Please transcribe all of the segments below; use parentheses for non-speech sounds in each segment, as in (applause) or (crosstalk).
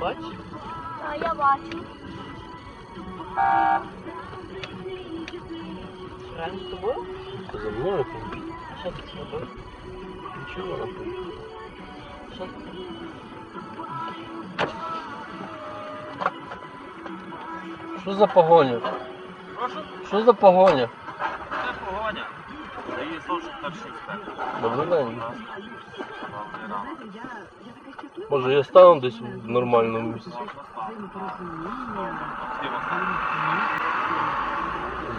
бачиш? А я бачу. Реально з тобою? Ти за мною там? А що ти зробив? Нічого було. Що ти? Що за погоня? Прошу, Що за погоня? це погоня. Дає зовсім перший інспектор. Добрий день. Добрий ранок. Може я стану десь в нормальному місці? Можна стати.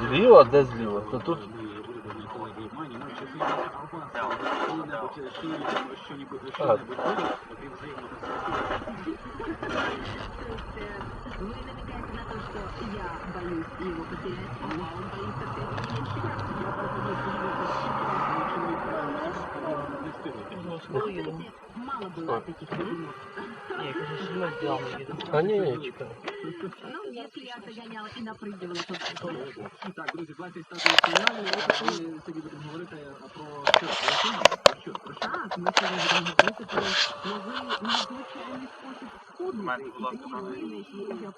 Зліва? Де зліва? Та тут. А, Вы намекаете на то, что я боюсь его потерять, а он боится потерять Ну, скоро їдемо. Мало было таких фильмов. Ні, кажу, що ми з ділами їдемо. а ні, ні, чекай. Ну, если я загоняла и напрыгивала, то что? Так, друзі, давайте ставити сигнали. Ми сьогодні сьогодні будемо говорити про що? Про що? Про що? Так, мы сегодня будем говорить про новый незвичайный спосіб Документи, будь ласка, Такі нові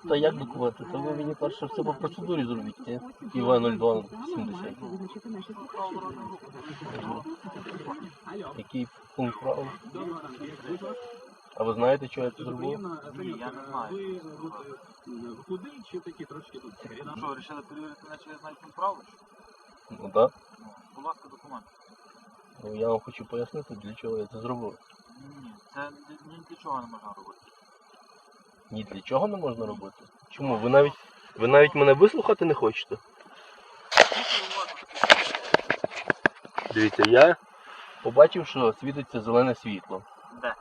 Та як докувати? Та ви мені перше все по процедурі зробіть, ні? ІВ 0270. Визначити наші слухачі. Який пункт права? А ви знаєте, що я це зробив? Ні, я не знаю. Ви е, чи такі трошки тут? Ну що, вирішили перевірити чи я знаю пункт правил? Ну так. Ну, будь ласка, документ. Ну я вам хочу пояснити, для чого я це зробив. Ні, це ні ні для чого не можна робити. Ні для чого не можна робити. Чому? Ви навіть ви навіть мене вислухати не хочете? Дивіться, я побачив, що світиться зелене світло. Де?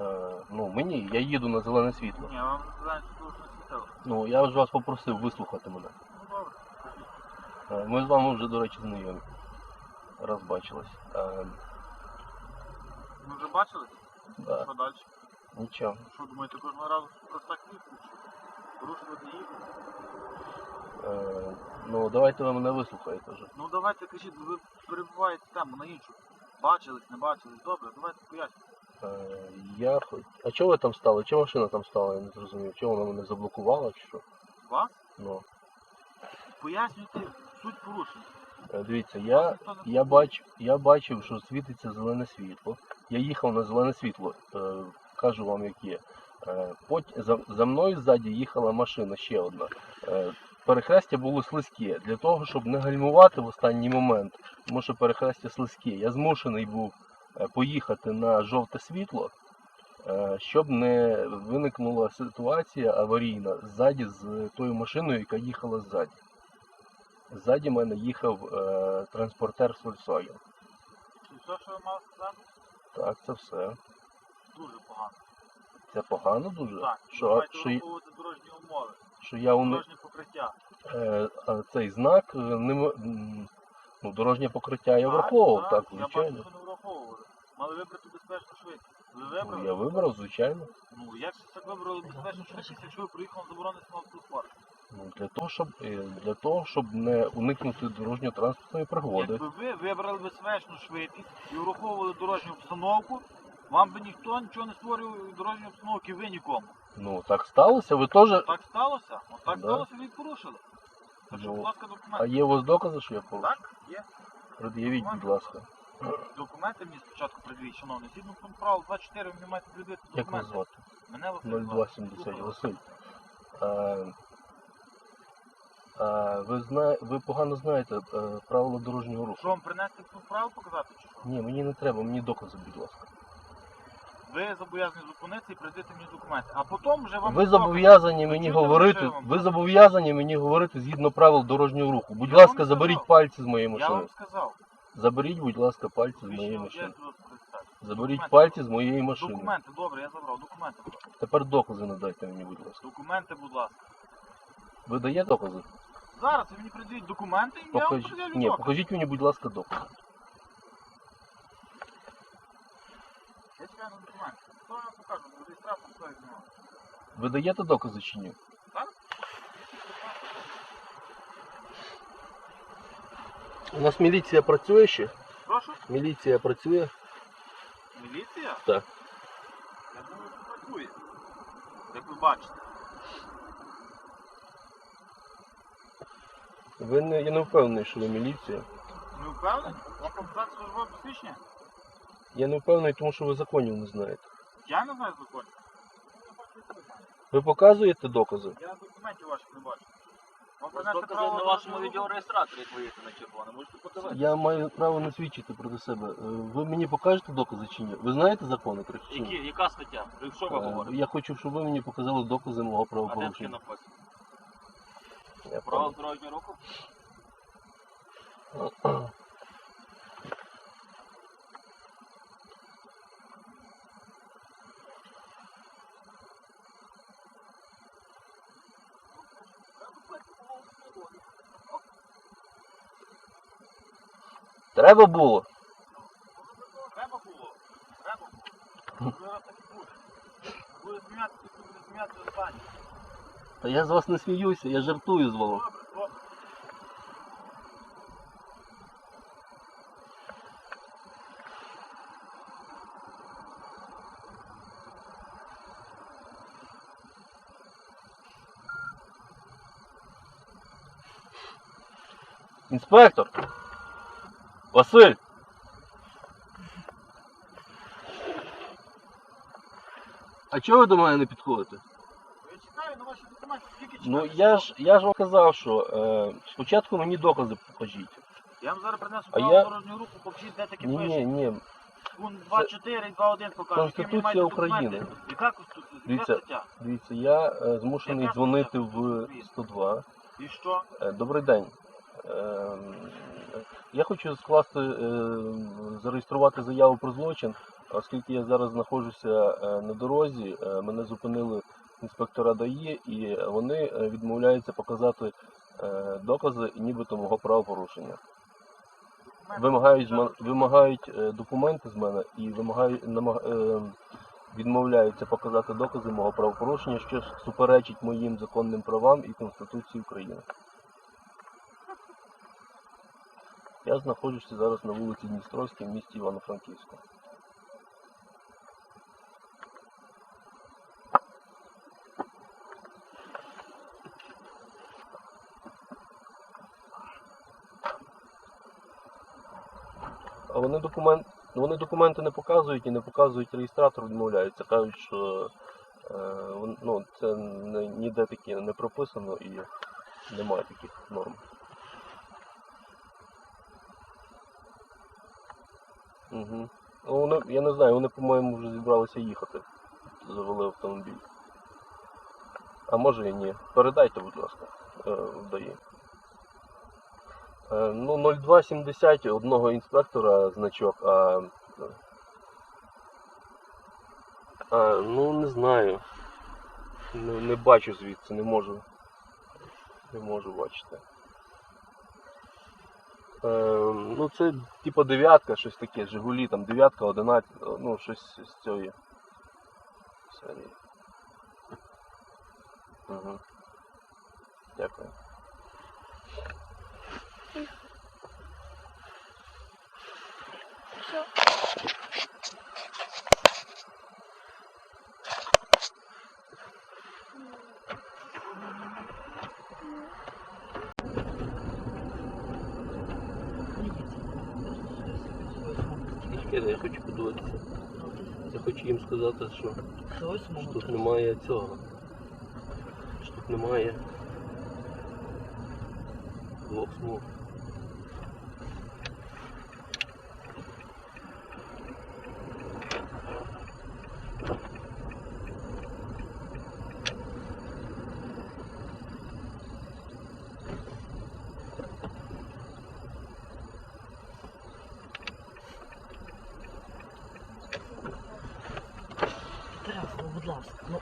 Е, ну мені, я їду на зелене світло. Ні, я вам знаю, що дуже не світило. Ну я ж вас попросив вислухати мене. Ну добре. Е, Ми з вами вже, до речі, знайомі. Раз бачились. Е, Ми вже бачились? да, Що далі? Нічого. Що думаєте, кожного разу просто так їхати? Порушувати не їхати? Е, ну давайте ви мене вислухаєте вже. Ну давайте кажіть, ви перебуваєте тему на іншу. Бачились, не бачились. Добре, давайте пояснюйте. Е, я хоч. А чого ви там стали? Чого машина там стала? Я не зрозумів. Чого вона мене заблокувала чи що? Вас? Ну, Пояснюйте суть порушення. е, дивіться, я, я, бач, я бачив, що світиться зелене світло. Я їхав на зелене світло, е, кажу вам, як є. Е, за, мною ззаді їхала машина ще одна. Е, перехрестя було слизьке. Для того, щоб не гальмувати в останній момент, тому що перехрестя слизьке, я змушений був е, поїхати на жовте світло, щоб не виникнула ситуація аварійна ззаді з тою машиною, яка їхала ззаді. Ззаді мене їхав транспортер Volkswagen. І що ви мали сказати, Так, це все. Дуже погано. Це погано дуже. Так, що, давайте що, дорожні умови, що я уни... дорожнє покриття. е, а цей знак е, не м- ну, дорожнє покриття я Так, враховував, так, Я бачу, звичайно. що не враховували. Мали вибрати безпечну швидкість. Ви Ну, вибрали? я вибрав, звичайно. Ну, як же так вибрали безпечну швидкість, якщо ви проїхали заборонений смав Ну, для того, щоб е, для того, щоб не уникнути дорожньо-транспортної пригоди. Якби ви вибрали безпечну швидкість і враховували дорожню обстановку, вам би ніхто нічого не створював дорожньої обстановки, ви нікому. Ну так сталося. Ви теж. Так сталося? От так Да. сталося, ви і порушили. Так що, Ну, будь ласка, А документи. є у вас докази, що я порушив? Так, є. Пред'явіть, будь ласка. Документи мені спочатку придивіть, шановний. Згідно пункту правил 24 ви маєте придивити Як вас документи. звати? Мене Василь звати. 0270 Василь. А, а, ви, зна... ви погано знаєте е, правила дорожнього руху. Що вам принести пункт правил показати чи що? Ні, мені не треба, мені докази, будь ласка. Ви зобов'язані зупинитися і придати мені документи. А потім вже вам... Ви докази. зобов'язані мені чуєте, говорити. Ви зобов'язані мені говорити згідно правил дорожнього руху. Будь Я вам ласка, заберіть пальці з моєї Я машини. вам сказав. Заберіть, будь ласка, пальці з моєї машини. Заберіть Документи. пальці з моєї машини. Документи, добре, я забрав. Документи, будь ласка. Тепер докази надайте мені, будь ласка. Документи, будь ласка. Ви даєте докази? Зараз ви мені придивіть документи, і я вам Покажіть. пред'явлю Ні, покажіть мені, будь ласка, докази. Я я. Ви даєте докази чи ні? Так? У нас міліція працює ще. Прошу? Міліція працює? Міліція? Так. Я думаю, що працює. Як ви бачите. Ви не, я не впевнений, що ви міліція. Ви впевнені? Вам показати службове посвідчення? Я не впевнений, тому що ви законів не знаєте. Я не знаю законів. Ви показуєте докази? Я документів ваших не бачу. Вам Докази принести право на вашому відеореєстраторі, як виїдете на червоне, можете подивитися. Я маю право не свідчити проти себе. Е, Ви мені покажете докази чи ні? Ви знаєте закони чи ні? Які, яка стаття? Про що ви Е, говорите? Я хочу, щоб ви мені показали докази мого А де таке правопорушення. написано? Я Право дорожнього руху? (clears throat) Треба було. Треба було. Треба було. Зараз так і буде. Буде сміятися, буде сміятися останнє. Та я з вас не сміюся, я жартую з вами. Добре, добре. Інспектор! Василь! А чого ви до мене не підходите? Я чекаю на ваші документи. Скільки Ну я ж я ж вам казав, що е, спочатку мені докази покажіть. Я вам зараз принесу А я- дорожнього руху, покажіть, де таке Ні, ні, пише. ні. Пункт 2.4 і 2.1 покаже. Які ви Конституція України. Яка Конституція? Дивіться. Стаття? Дивіться, я е, змушений Яка дзвонити в 102. І що? Е, Добрий день. Е, Я хочу скласти, е, зареєструвати заяву про злочин, оскільки я зараз знаходжуся е, на дорозі, е, мене зупинили інспектора ДАІ і вони відмовляються показати докази нібито мого правопорушення. Вимагають, вимагають документи з мене і відмовляються показати докази мого правопорушення, що суперечить моїм законним правам і Конституції України. Я знаходжуся зараз на вулиці Дністровській в місті Івано-Франківську. А вони документ, вони документи не показують і не показують реєстратор, відмовляються. Кажуть, що е, ну, це ніде таке не прописано і немає таких норм. Угу. Ну, вони, я не знаю, вони, по-моєму, вже зібралися їхати. Завели автомобіль. А може і ні. Передайте, будь ласка, е, вдає. Е, ну, 0270 одного інспектора значок, а. А, ну не знаю. Не, не бачу звідси, не можу. Не можу бачити. Е, ну це типу дев'ятка, щось таке, Жигулі, там дев'ятка, одинадцять, ну щось з цієї серії. Угу. Дякую. Я хочу подивитися. Я хочу їм сказати, що, що тут немає цього. Що тут немає двох смуг. Треба, ну будь ласка. Ну,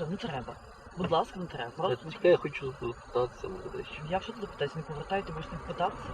що, не треба. Будь ласка, не треба. Я, Просто чекай, я хочу запитатися, може дещо. що ти не повертайте, будеш не питатися?